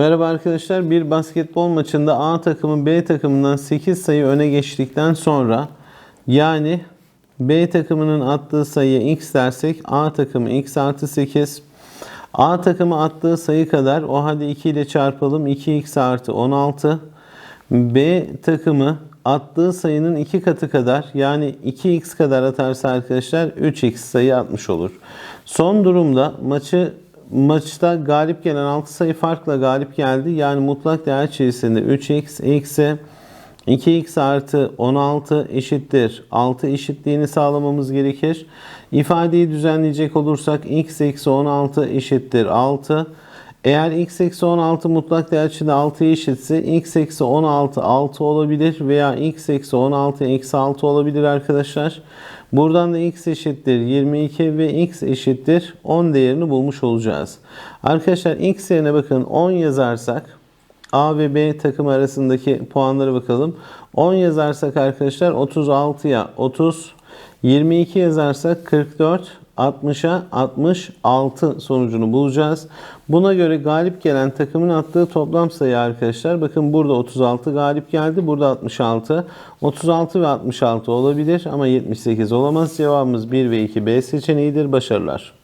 Merhaba arkadaşlar. Bir basketbol maçında A takımı B takımından 8 sayı öne geçtikten sonra yani B takımının attığı sayıya x dersek A takımı x artı 8 A takımı attığı sayı kadar o hadi 2 ile çarpalım 2x artı 16 B takımı attığı sayının 2 katı kadar yani 2x kadar atarsa arkadaşlar 3x sayı atmış olur. Son durumda maçı maçta galip gelen 6 sayı farkla galip geldi. Yani mutlak değer içerisinde 3x eksi 2x artı 16 eşittir 6 eşitliğini sağlamamız gerekir. İfadeyi düzenleyecek olursak x eksi 16 eşittir 6. Eğer x eksi 16 mutlak değer içinde 6'ya eşitse x eksi 16 6 olabilir veya x eksi 16 eksi 6 olabilir arkadaşlar. Buradan da x eşittir 22 ve x eşittir 10 değerini bulmuş olacağız. Arkadaşlar x yerine bakın 10 yazarsak A ve B takım arasındaki puanlara bakalım. 10 yazarsak arkadaşlar 36'ya 30, 22 yazarsak 44, 60'a 66 sonucunu bulacağız. Buna göre galip gelen takımın attığı toplam sayı arkadaşlar. Bakın burada 36 galip geldi. Burada 66. 36 ve 66 olabilir ama 78 olamaz. Cevabımız 1 ve 2 B seçeneğidir. Başarılar.